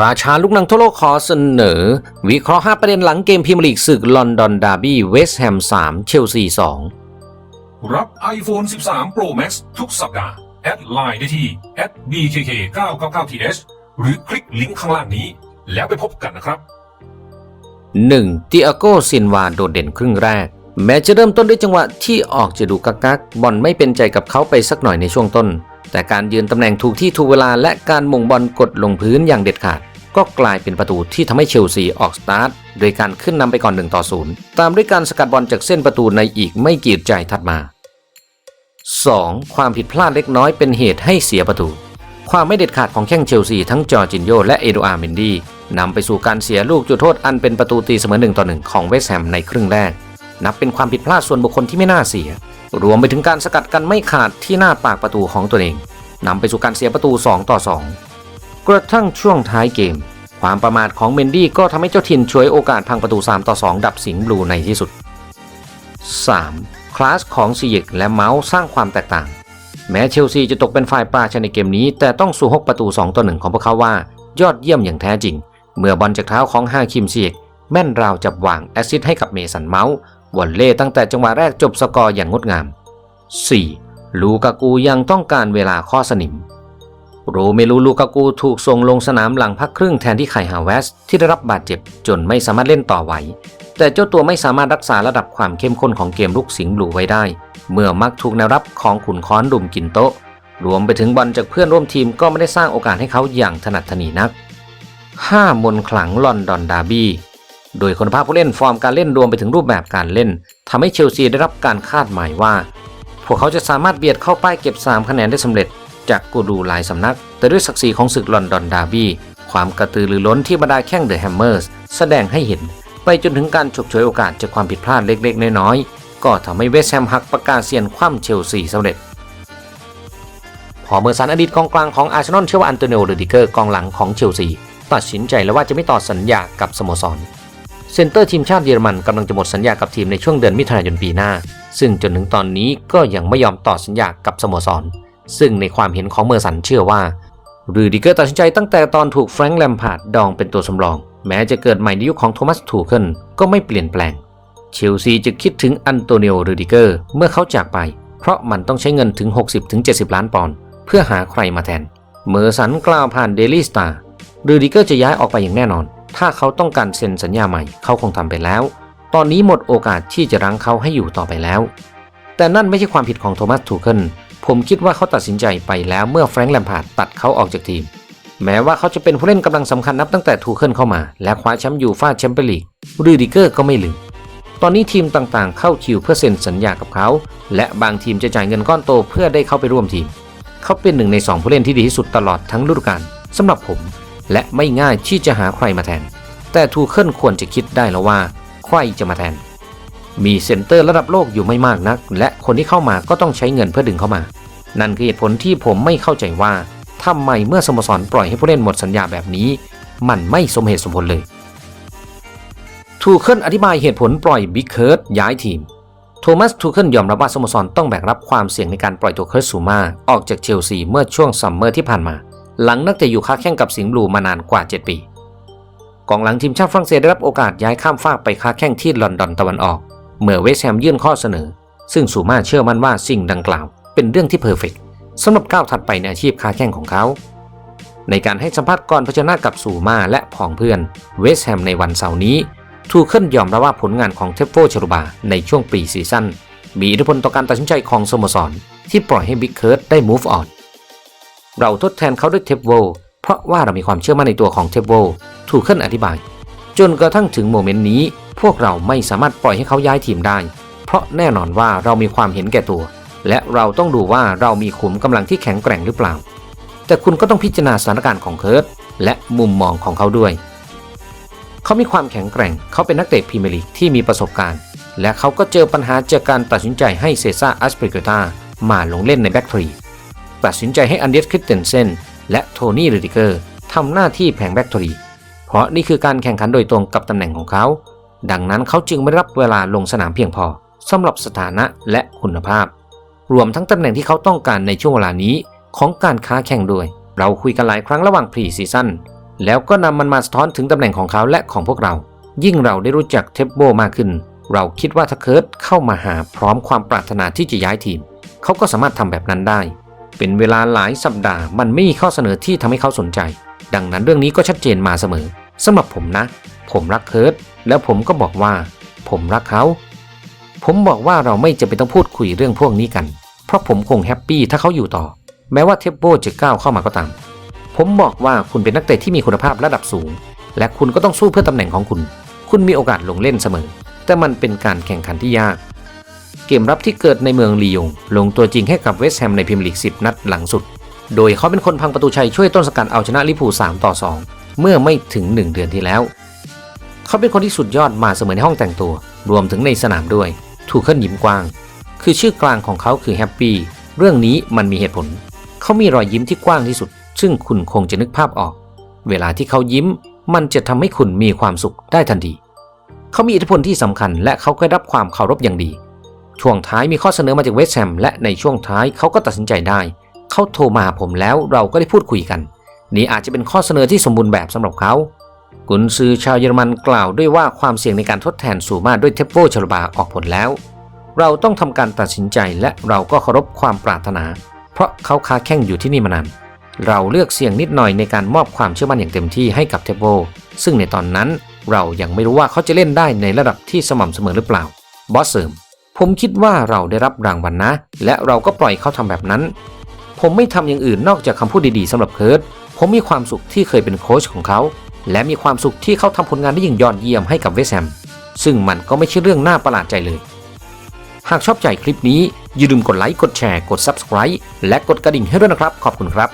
ราชาลูกหนังทั่วโลกขอเสนอ วิเคราะห์ 5 ประเด็นหลังเกมพรีเมียร์ลีกศึกลอนดอนดาร์บี้เวสต์แฮม 3 เชลซี 2 รับ iPhone 13 Pro Max ทุกสัปดาห์ แอดไลน์ได้ที่ @bkk999th หรือคลิกลิงก์ข้างล่างนี้ แล้วไปพบกันนะครับ 1. ติอาโกซินวาโดดเด่นครึ่งแรก แม้จะเริ่มต้นด้วยจังหวะที่ออกจะดูกักกักบอลไม่เป็นใจกับเขาไปสักหน่อยในช่วงต้น แต่การยืนตำแหน่งถูกที่ถูกเวลาและการมงบอลกดลงพื้นอย่างเด็ดขาด ก็กลายเป็นประตูที่ทำให้เชลซีออกสตาร์ทโดยการขึ้นนำไปก่อน1ต่อ0ตามด้วยการสกัดบอลจากเส้นประตูในอีกไม่กี่ใจถัดมา 2. ความผิดพลาดเล็กน้อยเป็นเหตุให้เสียประตู ความไม่เด็ดขาดของแข้งเชลซีทั้งจอร์จินโยและเอโดอาร์เมนดีนำไปสู่การเสียลูกจุดโทษอันเป็นประตูตีเสมอ1ต่อ1ของเวสต์แฮมในครึ่งแรก นับเป็นความผิดพลาดส่วนบุคคลที่ไม่น่าเสีย รวมไปถึงการสกัดกันไม่ขาดที่หน้าปากประตูของตัวเองนำไปสู่การเสียประตู 2 ต่อ 2 กระทั่งช่วงท้ายเกม ความประมาทของเมนดี้ก็ทำให้เจ้าถิ่นช่วยโอกาสพังประตู 3 ต่อ 2 ดับสิงห์บลูในที่สุด 3. คลาสของซีเยกและเมาส์สร้างความแตกต่าง แม้เชลซีจะตกเป็นฝ่ายปราชในเกมนี้ แต่ต้องสู่หกประตู 2 ต่อ 1 ของพวกเขาว่า ยอดเยี่ยมอย่างแท้จริง เมื่อบอลจากเท้าของฮาคิมซีเยกแม่นราวจับวางแอซิสให้กับเมสันเมาส์ วอลเล่ตั้งแต่จังหวะแรกจบสกอร์อย่างงดงาม 4. ลูกากูยังต้องการเวลาข้อสนิม โรเมลูลูกากูถูกส่งลงสนามหลังพักครึ่งแทนที่ไคฮาเวสที่ได้รับบาดเจ็บจนไม่สามารถเล่นต่อไหว แต่เจ้าตัวไม่สามารถรักษาระดับความเข้มข้นของเกมลุกสิงห์บลูไว้ได้ เมื่อมักถูกแนวรับของขุนค้อนดุมกินโต๊ะ รวมไปถึงบอลจากเพื่อนร่วมทีมก็ไม่ได้สร้างโอกาสให้เขาอย่างถนัดถนีนัก 5. มนขลังลอนดอนดาร์บี้ โดยคุณภาพผู้เล่นฟอร์มการเล่นรวมไปถึงรูปแบบการเล่นทำให้เชลซีได้รับการคาดหมายว่า พวกเขาจะสามารถเบียดเข้าป้ายเก็บ 3 คะแนนได้สำเร็จ จากกูรูหลายสำนัก แต่ด้วยศักดิ์ศรีของศึกลอนดอนดาร์บี้ความกระตือรือร้นที่บรรดาแข้งเดอะแฮมเมอร์สแสดงให้เห็น ไปจนถึงการฉกฉวยโอกาสจากความผิดพลาดเล็กๆ น้อยๆ ก็ทำให้เวสแฮมหักปากกาศเซียนคว่ำเชลซีสำเร็จพอเมอร์สันอดีตกองกลางของอาร์เซนอลเชื่อว่าอันโตนิโอเรดิเกอร์กองหลังของเชลซีตัดสินใจแล้วว่าจะไม่ต่อสัญญากับสโมสร เซนเตอร์ทีมชาติเยอรมันกำลังจะหมดสัญญากับทีมในช่วงเดือนมิถุนายนปีหน้า ซึ่งจนถึงตอนนี้ก็ยังไม่ยอมต่อสัญญากับสโมสร ซึ่งในความเห็นของเมอร์สันเชื่อว่ารูดิเกอร์ตัดสินใจตั้งแต่ตอนถูกแฟรงค์แลมพาร์ดดองเป็นตัวสำรอง แม้จะเกิดใหม่ในยุคของโทมัสทูเคิลก็ไม่เปลี่ยนแปลง เชลซีจะคิดถึงอันโตนิโอรูดิเกอร์เมื่อเขาจากไป เพราะมันต้องใช้เงินถึง 60-70 ล้านปอนด์เพื่อหาใครมาแทน เมอร์สันกล่าวผ่านเดลี่สตาร์รูดิเกอร์จะย้ายออกไปอย่างแน่นอน ถ้าเขาต้องการเซ็นสัญญาใหม่เขาคงทำไปแล้ว ตอนนี้หมดโอกาสที่จะรั้งเขาให้อยู่ต่อไปแล้ว แต่นั่นไม่ใช่ความผิดของโทมัสทูเคิลผมคิดว่าเขาตัดสินใจไปแล้วเมื่อแฟรงค์แลมพาร์ดตัดเขาออกจากทีม แม้ว่าเขาจะเป็นผู้เล่นกำลังสำคัญนับตั้งแต่ทูเคิลเข้ามา และคว้าแชมป์ยูฟ่าแชมเปี้ยนลีกรูดิเกอร์ก็ไม่ลืมตอนนี้ทีมต่างๆ เข้าคิวเพื่อเซ็นสัญญากับเขา และบางทีมจะจ่ายเงินก้อนโตเพื่อได้เข้าไปร่วมทีม เขาเป็นหนึ่งในสองผู้เล่นที่ดีที่สุดตลอดทั้งฤดูกาลสำหรับผม และไม่ง่ายที่จะหาใครมาแทน แต่ทูเคิลควรจะคิดได้แล้วว่า ใครจะมาแทน มีเซ็นเตอร์ระดับโลกอยู่ไม่มากนัก และคนที่เข้ามาก็ต้องใช้เงินเพื่อดึงเข้ามา นั่นคือเหตุผลที่ผมไม่เข้าใจว่าทำไมเมื่อสโมสรปล่อยให้ผู้เล่นหมดสัญญาแบบนี้ มันไม่สมเหตุสมผลเลยทูเคิลอธิบายเหตุผลปล่อยบิ๊กเคิร์ดย้ายทีม โทมัสทูเคิลยอมรับว่าสโมสรต้องแบกรับความเสี่ยงในการปล่อยตัวเคิร์ดซูมาออกจากเชลซีเมื่อช่วงซัมเมอร์ที่ผ่านมา หลังนักเตะอยู่ค้าแข่งกับสิงห์บลูมานานกว่า 7 ปี กองหลังทีมชาติฝรั่งเศสได้รับโอกาสย้ายข้ามฟากไปค้าแข่งที่ลอนดอนตะวันออก เมื่อเวสแฮมยื่นข้อเสนอ ซึ่งซูมาเชื่อมั่นว่าสิ่งดังกล่าว เป็นเรื่องที่เพอร์เฟกสำหรับก้าวถัดไปในอาชีพค้าแข่งของเขา ในการให้สัมภาษณ์ก่อนเผชิญหน้ากับซูมาและผองเพื่อนเวสแฮมในวันเสาร์นี้ทูเคิลยอมรับว่าผลงานของเทฟโฟชรุบาในช่วงปีซีซั่นมีอิทธิพลต่อการตัดสินใจของสโมสร ที่ปล่อยให้บิ๊กเคิร์ดได้ move on เราทดแทนเขาด้วยเทฟโวเพราะว่าเรามีความเชื่อมั่นในตัวของเทฟโวทูเคิลอธิบาย จนกระทั่งถึงโมเมนต์นี้ พวกเราไม่สามารถปล่อยให้เขาย้ายทีมได้ เพราะแน่นอนว่าเรามีความเห็นแก่ตัว และเราต้องดูว่าเรามีขุมกำลังที่แข็งแกร่งหรือเปล่า แต่คุณก็ต้องพิจารณาสถานการณ์ของเคิร์ดและมุมมองของเขาด้วย เขามีความแข็งแกร่ง เขาเป็นนักเตะพรีเมียร์ลีกที่มีประสบการณ์ และเขาก็เจอปัญหาจากการตัดสินใจให้เซซ่าอัสเปริกตามาลงเล่นในแบ็กทรี ตัดสินใจให้อันเดสคริสเตนเซนและโทนี่เรดิเกอร์ทำหน้าที่แผงแบ็กทรีเพราะนี่คือการแข่งขันโดยตรงกับตำแหน่งของเขา ดังนั้นเขาจึงไม่รับเวลาลงสนามเพียงพอสำหรับสถานะและคุณภาพ รวมทั้งตำแหน่งที่เขาต้องการในช่วงเวลานี้ของการค้าแข่งด้วย เราคุยกันหลายครั้งระหว่างพรีซีซั่นแล้วก็นำมันมาสะท้อนถึงตำแหน่งของเขาและของพวกเรา ยิ่งเราได้รู้จักเทปโบมากขึ้น เราคิดว่าถ้าเคิร์ตเข้ามาหาพร้อมความปรารถนาที่จะย้ายทีม เขาก็สามารถทำแบบนั้นได้ เป็นเวลาหลายสัปดาห์ มันไม่มีข้อเสนอที่ทำให้เขาสนใจ ดังนั้นเรื่องนี้ก็ชัดเจนมาเสมอสำหรับผมนะ ผมรักเคิร์ตแล้วผมก็บอกว่า ผมรักเขา ผมบอกว่าเราไม่จะเป็นต้องพูดคุยเรื่องพวกนี้กัน เพราะผมคงแฮปปี้ถ้าเขาอยู่ต่อ แม้ว่าเทปโบจะก้าวเข้ามาก็ตาม ผมบอกว่าคุณเป็นนักเตะที่มีคุณภาพระดับสูง และคุณก็ต้องสู้เพื่อตำแหน่งของคุณ คุณมีโอกาสลงเล่นเสมอ แต่มันเป็นการแข่งขันที่ยาก กมรับที่เกิดในเมืองลียง ลงตัวจริงให้กับเวสต์แฮมในพรีเมียร์ลีก 10 นัดหลังสุด โดยเขาเป็นคนพังประตูชัยช่วยต้นสกัดเอาชนะลิเวอร์พู3 ต่อ 2 เมื่อไม่ถึง 1 เดือนที่แล้ว เขาเป็นคนที่สุดยอดมาเสมอในห้องแต่งตัว รวมถึงในสนามด้วย ถูกขึ้นยิ้มกว้าง คือชื่อกลางของเขาคือแฮปปี้ เรื่องนี้มันมีเหตุผล เขามีรอยยิ้มที่กว้างที่สุด ซึ่งคุณคงจะนึกภาพออก เวลาที่เขายิ้ม มันจะทำให้คุณมีความสุขได้ทันที เขามีอิทธิพลที่สำคัญ และเขาก็ได้รับความเคารพอย่างดี ช่วงท้ายมีข้อเสนอมาจากเวสแฮมและในช่วงท้ายเขาก็ตัดสินใจได้ เขาโทรมาหาผมแล้วเราก็ได้พูดคุยกัน นี่อาจจะเป็นข้อเสนอที่สมบูรณ์แบบสำหรับเขากุนซือชาวเยอรมันกล่าวด้วยว่าความเสี่ยงในการทดแทนสูมาด้วยเทปโบชลบาออกผลแล้ว เราต้องทำการตัดสินใจและเราก็เคารพความปรารถนา เพราะเขาคาแข่งอยู่ที่นี่มานานเราเลือกเสี่ยงนิดหน่อยในการมอบความเชื่อมั่นอย่างเต็มที่ให้กับเทปโบซึ่งในตอนนั้นเรายังไม่รู้ว่าเขาจะเล่นได้ในระดับที่สม่ำเสมอหรือเปล่า บอสเสริม ผมคิดว่าเราได้รับรางวัลนะและเราก็ปล่อยเขาทำแบบนั้น ผมไม่ทำอย่างอื่นนอกจากคำพูดดีๆสำหรับเคิร์ตผมมีความสุขที่เคยเป็นโค้ชของเขา และมีความสุขที่เขาทำผลงานได้อย่างยอดเยี่ยมให้กับเวสแฮมซึ่งมันก็ไม่ใช่เรื่องน่าประหลาดใจเลย หากชอบใจคลิปนี้อย่าลืมกดไลค์กดแชร์กด Subscribe และกดกระดิ่งให้ด้วยนะครับ ขอบคุณครับ